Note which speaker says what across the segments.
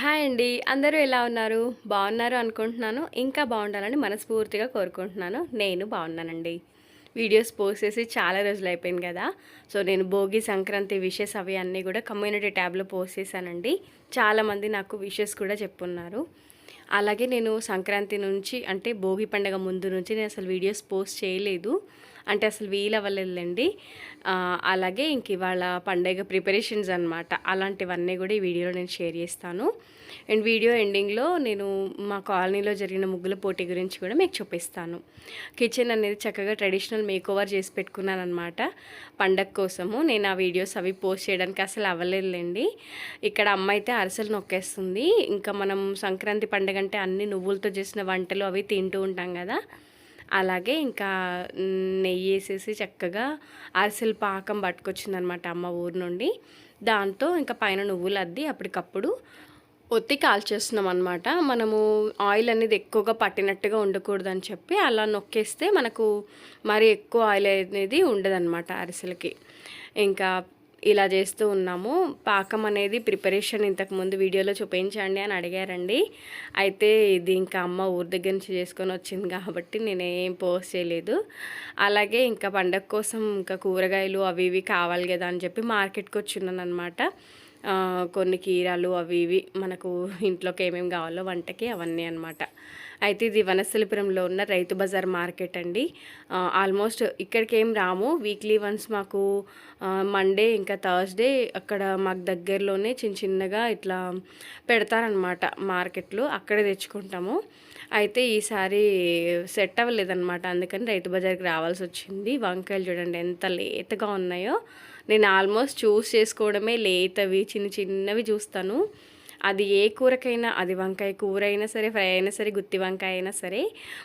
Speaker 1: Hi అండి. అందరూ ఎలా ఉన్నారు? బాగున్నారు అనుకుంటున్నాను. ఇంకా బాగుండాలని మనస్ఫూర్తిగా కోరుకుంటున్నాను. నేను బాగున్నానండి. వీడియోస్ పోస్ట్ చేసి చాలా రోజులు అయిపోయింది కదా. సో నేను భోగి సంక్రాంతి విషెస్ అవి అన్నీ కూడా కమ్యూనిటీ ట్యాబ్లో పోస్ట్ చేశానండి. చాలామంది నాకు విషెస్ కూడా చెప్పున్నారు. అలాగే నేను సంక్రాంతి నుంచి అంటే భోగి పండగ ముందు నుంచి నేను అసలు వీడియోస్ పోస్ట్ చేయలేదు. అంటే అసలు వీలవ్వలేదండి ఆ, అలాగే ఇంక ఇవాళ పండగ ప్రిపరేషన్స్ అనమాట అలాంటివన్నీ కూడా ఈ వీడియోలో నేను షేర్ చేస్తాను. అండ్ వీడియో ఎండింగ్లో నేను మా కాలనీలో జరిగిన ముగ్గుల పోటీ గురించి కూడా మీకు చూపిస్తాను. కిచెన్ అనేది చక్కగా ట్రెడిషనల్ మేకోవర్ చేసి పెట్టుకున్నాను అనమాట పండగ కోసము నేను ఆ వీడియోస్ అవి పోస్ట్ చేయడానికి అసలు అవ్వలేదులేండి. ఇక్కడ అమ్మ అయితే అరసలు నొక్కేస్తుంది. ఇంకా మనం సంక్రాంతి పండగ అంటే అన్ని నువ్వులతో చేసిన వంటలు అవి తింటూ ఉంటాం కదా. అలాగే ఇంకా నెయ్యి వేసేసి చక్కగా అరిసెలు పాకం పట్టుకొచ్చిందనమాట అమ్మ ఊరు నుండి. దాంతో ఇంకా పైన నువ్వులు అద్ది అప్పటికప్పుడు ఒత్తి కాల్చేస్తున్నాం అనమాట మనము ఆయిల్ అనేది ఎక్కువగా పట్టినట్టుగా ఉండకూడదని చెప్పి అలా నొక్కేస్తే మనకు మరి ఎక్కువ ఆయిల్ అనేది ఉండదన్నమాట అరిసెలకి. ఇంకా ఇలా చేస్తూ ఉన్నాము. పాకం అనేది ప్రిపరేషన్ ఇంతకుముందు వీడియోలో చూపించండి అని అడిగారండి. అయితే ఇది ఇంకా అమ్మ ఊరి దగ్గర నుంచి చేసుకొని వచ్చింది కాబట్టి నేనేం పోస్ట్ చేయలేదు. అలాగే ఇంకా పండగ కోసం ఇంకా కూరగాయలు అవి ఇవి కావాలి కదా అని చెప్పి మార్కెట్కి వచ్చిన్నాను అనమాట కొన్ని కీరాలు అవి ఇవి మనకు ఇంట్లోకి ఏమేమి కావాలో వంటకి అవన్నీ అనమాట అయితే ఇది వనస్థలిపురంలో ఉన్న రైతు బజార్ మార్కెట్ అండి. ఆల్మోస్ట్ ఇక్కడికి ఏం రాము. వీక్లీ వన్స్ మాకు మండే ఇంకా థర్స్డే అక్కడ మాకు దగ్గరలోనే చిన్న చిన్నగా ఇట్లా పెడతారనమాట మార్కెట్లు. అక్కడే తెచ్చుకుంటాము. అయితే ఈసారి సెట్ అవ్వలేదన్నమాట. అందుకని రైతు బజార్కి రావాల్సి వచ్చింది. వంకాయలు చూడండి ఎంత లేతగా ఉన్నాయో. నేను ఆల్మోస్ట్ చూస్ చేసుకోవడమే లేతవి చిన్న చిన్నవి చూస్తాను. అది ఏ కూరకైనా అది వంకాయ కూర అయినా సరే ఫ్రై అయినా సరే గుత్తి వంకాయ అయినా సరే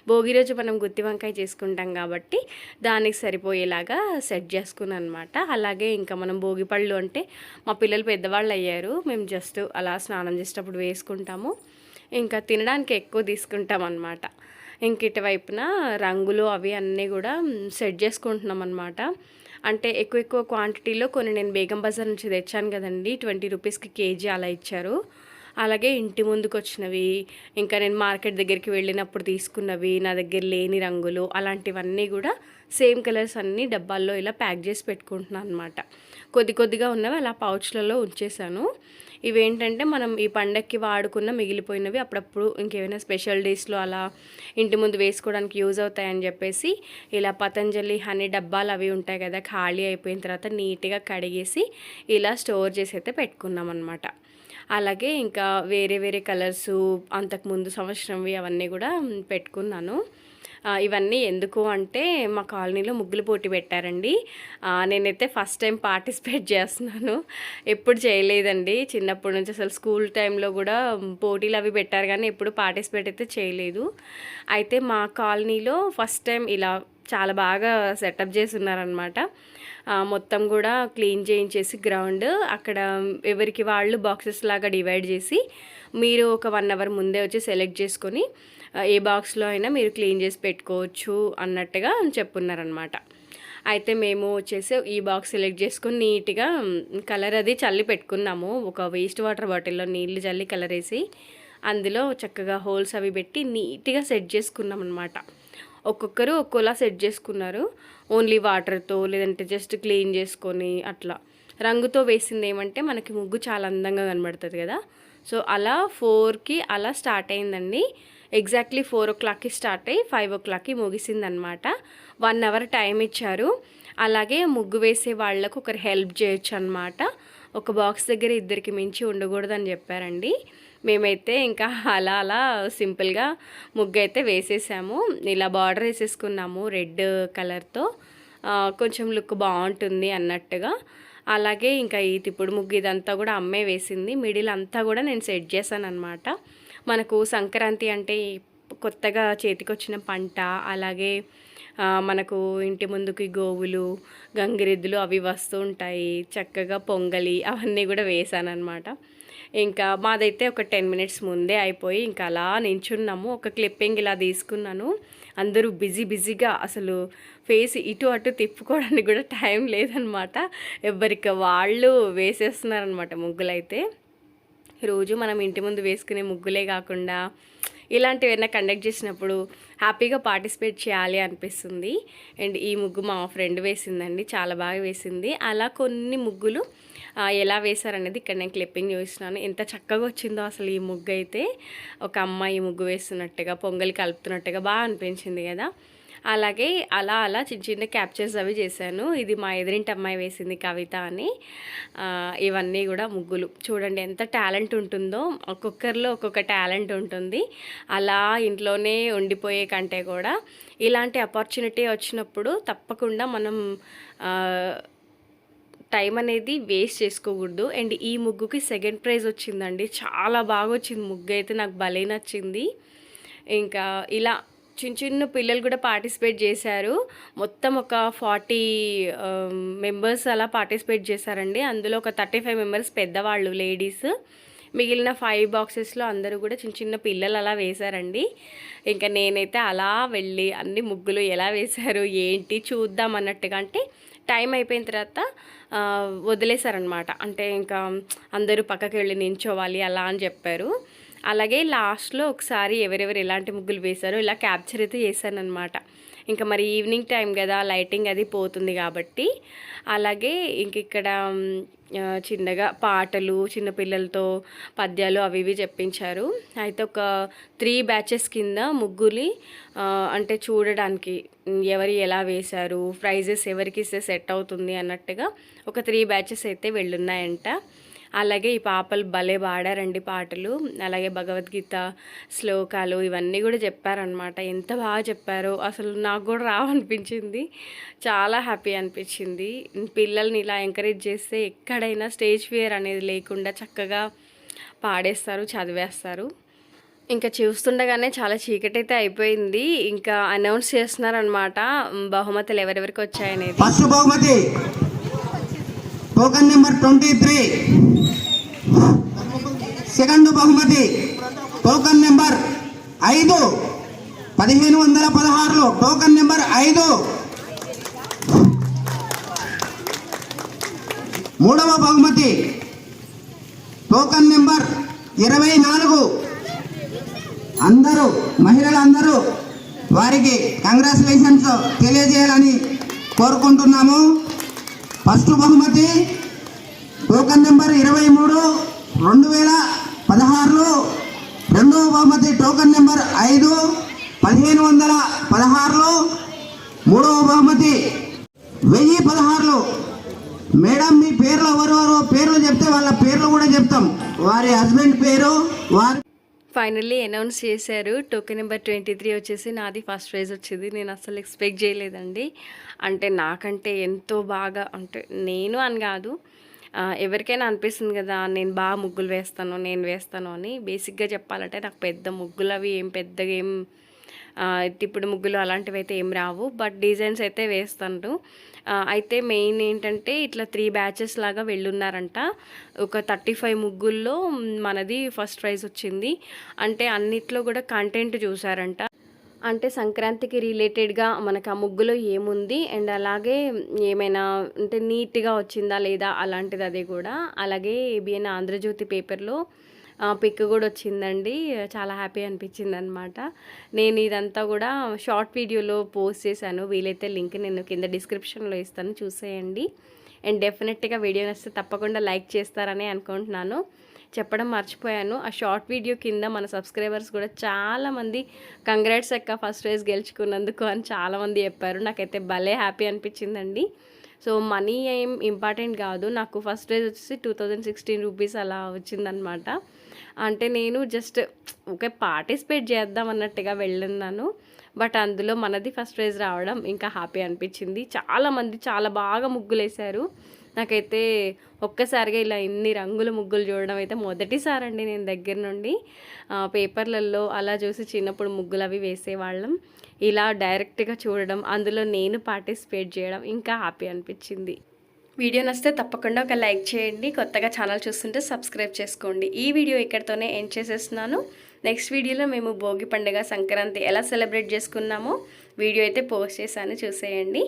Speaker 1: భోగి రోజు మనం గుత్తి వంకాయ చేసుకుంటాం కాబట్టి దానికి సరిపోయేలాగా సెట్ చేసుకున్నాను అనమాట అలాగే ఇంకా మనం భోగి పళ్ళు అంటే మా పిల్లలు పెద్దవాళ్ళు అయ్యారు. మేము జస్ట్ అలా స్నానం చేసేటప్పుడు వేసుకుంటాము. ఇంకా తినడానికి ఎక్కువ తీసుకుంటాం అనమాట ఇంక ఇటువైపున రంగులు అవి అన్నీ కూడా సెట్ చేసుకుంటున్నాం అనమాట అంటే ఎక్కువ ఎక్కువ క్వాంటిటీలో కొన్ని నేను బేగం బజార్ నుంచి తెచ్చాను కదండి. ట్వంటీ రూపీస్కి కేజీ అలా ఇచ్చారు. అలాగే ఇంటి ముందుకు వచ్చినవి ఇంకా నేను మార్కెట్ దగ్గరికి వెళ్ళినప్పుడు తీసుకున్నవి నా దగ్గర లేని రంగులు అలాంటివన్నీ కూడా సేమ్ కలర్స్ అన్నీ డబ్బాల్లో ఇలా ప్యాక్ చేసి పెట్టుకుంటున్నాను అనమాట కొద్ది కొద్దిగా ఉన్నవి అలా పౌచ్లలో ఉంచేసాను ఇవేంటంటే మనం ఈ పండక్కి వాడుకున్న మిగిలిపోయినవి అప్పుడప్పుడు ఇంకేమైనా స్పెషల్ డేస్లో అలా ఇంటి ముందు వేసుకోవడానికి యూజ్ అవుతాయని చెప్పేసి ఇలా పతంజలి హనీ డబ్బాలు అవి ఉంటాయి కదా ఖాళీ అయిపోయిన తర్వాత నీట్గా కడిగేసి ఇలా స్టోర్ చేసి అయితే పెట్టుకున్నాం అనమాట అలాగే ఇంకా వేరే వేరే కలర్స్ అంతకుముందు సంవత్సరంవి అవన్నీ కూడా పెట్టుకున్నాను. ఇవన్నీ ఎందుకు అంటే మా కాలనీలో ముగ్గులు పోటీ పెట్టారండి. నేనైతే ఫస్ట్ టైం పార్టిసిపేట్ చేస్తున్నాను. ఎప్పుడు చేయలేదండి. చిన్నప్పటి నుంచి అసలు స్కూల్ టైంలో కూడా పోటీలు అవి పెట్టారు కానీ ఎప్పుడు పార్టిసిపేట్ అయితే చేయలేదు. అయితే మా కాలనీలో ఫస్ట్ టైం ఇలా చాలా బాగా సెటప్ చేసి ఉన్నారనమాట మొత్తం కూడా క్లీన్ చేయించేసి గ్రౌండ్ అక్కడ ఎవరికి వాళ్ళు బాక్సెస్ లాగా డివైడ్ చేసి మీరు ఒక వన్ అవర్ ముందే వచ్చి సెలెక్ట్ చేసుకొని ఏ బాక్స్లో అయినా మీరు క్లీన్ చేసి పెట్టుకోవచ్చు అన్నట్టుగా చెప్పున్నారనమాట అయితే మేము వచ్చేసి ఈ బాక్స్ సెలెక్ట్ చేసుకొని నీట్గా కలర్ అది చల్లి పెట్టుకున్నాము. ఒక వేస్ట్ వాటర్ బాటిల్లో నీళ్ళు చల్లి కలర్ వేసి అందులో చక్కగా హోల్స్ అవి పెట్టి నీట్గా సెట్ చేసుకున్నాం అనమాట ఒక్కొక్కరు ఒక్కోలా సెట్ చేసుకున్నారు. ఓన్లీ వాటర్తో లేదంటే జస్ట్ క్లీన్ చేసుకొని అట్లా. రంగుతో వేసింది ఏమంటే మనకి ముగ్గు చాలా అందంగా కనబడుతుంది కదా. సో అలా ఫోర్కి అలా స్టార్ట్ అయిందండి. ఎగ్జాక్ట్లీ ఫోర్ ఓ క్లాక్కి స్టార్ట్ అయ్యి ఫైవ్ ఓ క్లాక్కి ముగిసిందనమాట వన్ అవర్ టైం ఇచ్చారు. అలాగే ముగ్గు వేసే వాళ్ళకు ఒకరు హెల్ప్ చేయొచ్చు అనమాట ఒక బాక్స్ దగ్గర ఇద్దరికి మించి ఉండకూడదని చెప్పారండి. మేమైతే ఇంకా అలా అలా సింపుల్గా ముగ్గు అయితే వేసేసాము. ఇలా బార్డర్ వేసేసుకున్నాము రెడ్ కలర్తో. కొంచెం లుక్ బాగుంటుంది అన్నట్టుగా. అలాగే ఇంకా ఈ తిప్పుడు ముగ్గు ఇదంతా కూడా అమ్మే వేసింది. మిడిల్ అంతా కూడా నేను సెట్ చేశాను అనమాట మనకు సంక్రాంతి అంటే కొత్తగా చేతికొచ్చిన పంట అలాగే మనకు ఇంటి ముందుకి గోవులు గంగిరెద్దులు అవి వస్తూ ఉంటాయి. చక్కగా పొంగలి అవన్నీ కూడా వేసాను అనమాట ఇంకా మాదైతే ఒక టెన్ మినిట్స్ ముందే అయిపోయి ఇంకా అలా నించున్నాము. ఒక క్లిప్పింగ్ ఇలా తీసుకున్నాను. అందరూ బిజీ బిజీగా అసలు ఫేస్ ఇటు అటు తిప్పుకోవడానికి కూడా టైం లేదనమాట ఎవరికి వాళ్ళు వేసేస్తున్నారనమాట ముగ్గులైతే. రోజు మనం ఇంటి ముందు వేసుకునే ముగ్గులే కాకుండా ఇలాంటివి ఏమైనా కండక్ట్ చేసినప్పుడు హ్యాపీగా పార్టిసిపేట్ చేయాలి అనిపిస్తుంది. అండ్ ఈ ముగ్గు మా ఫ్రెండ్ వేసిందండి చాలా బాగా వేసింది. అలా కొన్ని ముగ్గులు ఎలా వేశారనేది ఇక్కడ నేను క్లిప్పింగ్ చూసినాను ఎంత చక్కగా వచ్చిందో అసలు ఈ ముగ్గు అయితే ఒక అమ్మాయి ముగ్గు వేస్తున్నట్టుగా పొంగల్ కలుపుతున్నట్టుగా బాగా అనిపించింది కదా. అలాగే అలా అలా చిన్న చిన్న క్యాప్చర్స్ అవి చేశాను. ఇది మా ఎదురింటి అమ్మాయి వేసింది కవిత అని. ఇవన్నీ కూడా ముగ్గులు. చూడండి ఎంత టాలెంట్ ఉంటుందో. ఒక్కొక్కరిలో ఒక్కొక్క టాలెంట్ ఉంటుంది. అలా ఇంట్లోనే ఉండిపోయే కంటే కూడా ఇలాంటి ఆపర్చునిటీ వచ్చినప్పుడు తప్పకుండా మనం టైం అనేది వేస్ట్ చేసుకోకూడదు. అండ్ ఈ ముగ్గుకి సెకండ్ ప్రైజ్ వచ్చిందండి. చాలా బాగా వచ్చింది ముగ్గు అయితే నాకు భలే నచ్చింది. ఇంకా ఇలా చిన్న చిన్న పిల్లలు కూడా పార్టిసిపేట్ చేశారు. మొత్తం ఒక ఫార్టీ మెంబర్స్ అలా పార్టిసిపేట్ చేశారండి. అందులో ఒక థర్టీ ఫైవ్ మెంబర్స్ పెద్దవాళ్ళు లేడీస్. మిగిలిన ఫైవ్ బాక్సెస్లో అందరూ కూడా చిన్న చిన్న పిల్లలు అలా వేశారండి. ఇంకా నేనైతే అలా వెళ్ళి అన్ని ముగ్గులు ఎలా వేశారు ఏంటి చూద్దాం అన్నట్టుగా అంటే టైం అయిపోయిన తర్వాత వదిలేశారనమాట అంటే ఇంకా అందరూ పక్కకి వెళ్ళి నించోవాలి అలా అని చెప్పారు. అలాగే లాస్ట్లో ఒకసారి ఎవరెవరు ఎలాంటి ముగ్గులు వేశారో ఇలా క్యాప్చర్ అయితే చేశానమాట ఇంకా మరి ఈవినింగ్ టైం కదా లైటింగ్ అది పోతుంది కాబట్టి. అలాగే ఇంక ఇక్కడ చిన్నగా పాటలు చిన్నపిల్లలతో పద్యాలు అవి ఇవి చెప్పించారు. అయితే ఒక త్రీ బ్యాచెస్ కింద ముగ్గులి అంటే చూడడానికి ఎవరు ఎలా వేశారు ప్రైజెస్ ఎవరికి ఇస్తే సెట్ అవుతుంది అన్నట్టుగా ఒక త్రీ బ్యాచెస్ అయితే వెళ్ళున్నాయంట. అలాగే ఈ పాపలు భలే పాడారండి పాటలు. అలాగే భగవద్గీత శ్లోకాలు ఇవన్నీ కూడా చెప్పారనమాట ఎంత బాగా చెప్పారో అసలు నాకు కూడా రావనిపించింది. చాలా హ్యాపీ అనిపించింది. పిల్లల్ని ఇలా ఎంకరేజ్ చేస్తే ఎక్కడైనా స్టేజ్ ఫియర్ అనేది లేకుండా చక్కగా పాడేస్తారు చదివేస్తారు. ఇంకా చూస్తుండగానే చాలా చీకటి అయితే అయిపోయింది. ఇంకా అనౌన్స్ చేస్తున్నారనమాట బహుమతులు ఎవరెవరికి వచ్చాయనేది?
Speaker 2: ఫస్ట్ బహుమతి! Token number twenty three second బహుమతి టోకన్ నెంబర్ ఐదు. పదిహేను వందల పదహారులో టోకన్ నెంబర్ ఐదు. మూడవ బహుమతి టోకన్ నెంబర్ ఇరవై నాలుగు. అందరూ మహిళలందరూ వారికి కంగ్రాచులేషన్స్ తెలియజేయాలని కోరుకుంటున్నాము. ఫస్ట్ బహుమతి టోకన్ నెంబర్ ఇరవై మూడు రెండు వేల పదహారులో రెండవ బహుమతి టోకన్ నెంబర్ ఐదు పదిహేను వందల పదహారులో మూడవ బహుమతి వెయ్యి పదహారులో. మేడం మీ పేర్లు ఎవరెవరో పేర్లు చెప్తే వాళ్ళ పేర్లు కూడా చెప్తాం. వారి హస్బెండ్ పేరు వారి
Speaker 1: ఫైనల్లీ అనౌన్స్ చేశారు. టోకెన్ నెంబర్ ట్వంటీ త్రీ వచ్చేసి నాది ఫస్ట్ ప్రైజ్ వచ్చింది. నేను అసలు ఎక్స్పెక్ట్ చేయలేదండి. అంటే నాకంటే ఎంతో బాగా అంటే నేను అని కాదు. ఎవరికైనా అనిపిస్తుంది కదా నేను బాగా ముగ్గులు వేస్తాను నేను వేస్తాను అని. బేసిక్గా చెప్పాలంటే నాకు పెద్ద ముగ్గులు అవి ఏం పెద్దగా ఏం ఇప్పుడు ముగ్గులు అలాంటివి అయితే ఏం రావు బట్ డిజైన్స్ అయితే వేస్తాను అయితే మెయిన్ ఏంటంటే ఇట్లా త్రీ బ్యాచెస్ లాగా వెళ్ళున్నారంట. ఒక థర్టీ ఫైవ్ ముగ్గుల్లో మనది ఫస్ట్ ప్రైజ్ వచ్చింది. అంటే అన్నిట్లో కూడా కంటెంట్ చూసారంట. అంటే సంక్రాంతికి రిలేటెడ్గా మనకు ఆ ముగ్గులో ఏముంది అండ్ అలాగే ఏమైనా అంటే నీట్గా వచ్చిందా లేదా అలాంటిది అది కూడా. అలాగే ఏబిఎన్ ఆంధ్రజ్యోతి పేపర్లో పిక్ కూడా వచ్చిందండి. చాలా హ్యాపీ అనిపించింది అనమాట నేను ఇదంతా కూడా షార్ట్ వీడియోలో పోస్ట్ చేశాను. వీలైతే లింక్ నేను కింద డిస్క్రిప్షన్లో ఇస్తాను. చూసేయండి. అండ్ డెఫినెట్గా వీడియో నచ్చితే తప్పకుండా లైక్ చేస్తారని అనుకుంటున్నాను. చెప్పడం మర్చిపోయాను. ఆ షార్ట్ వీడియో కింద మన సబ్స్క్రైబర్స్ కూడా చాలామంది కంగ్రాట్స్ అక్క ఫస్ట్ ప్రైజ్ గెలుచుకున్నందుకు అని చాలామంది చెప్పారు. నాకైతే భలే హ్యాపీ అనిపించిందండి. సో మనీ ఏం ఇంపార్టెంట్ కాదు. నాకు ఫస్ట్ ప్రైజ్ వచ్చేసి టూ థౌజండ్ సిక్స్టీన్ రూపీస్ అలా వచ్చిందనమాట. అంటే నేను జస్ట్ ఓకే పార్టిసిపేట్ చేద్దాం అన్నట్టుగా వెళ్ళున్నాను. బట్ అందులో మనది ఫస్ట్ ప్రైజ్ రావడం ఇంకా హ్యాపీ అనిపించింది. చాలామంది చాలా బాగా ముగ్గులు వేశారు నాకైతే ఒక్కసారిగా ఇలా ఇన్ని రంగుల ముగ్గులు చూడడం అయితే మొదటిసారి అండి నేను దగ్గర నుండి. పేపర్లలో అలా చూసి చిన్నప్పుడు ముగ్గులు అవి వేసేవాళ్ళం. ఇలా డైరెక్ట్గా చూడడం అందులో నేను పార్టిసిపేట్ చేయడం ఇంకా హ్యాపీ అనిపించింది. వీడియో నచ్చితే తప్పకుండా ఒక లైక్ చేయండి. కొత్తగా ఛానల్ చూస్తుంటే సబ్స్క్రైబ్ చేసుకోండి. ఈ వీడియో ఇక్కడితోనే ఎండ్ చేసేస్తున్నాను. నెక్స్ట్ వీడియోలో మేము భోగి పండుగ సంక్రాంతి ఎలా సెలబ్రేట్ చేసుకున్నామో వీడియో అయితే పోస్ట్ చేశాను చూసేయండి.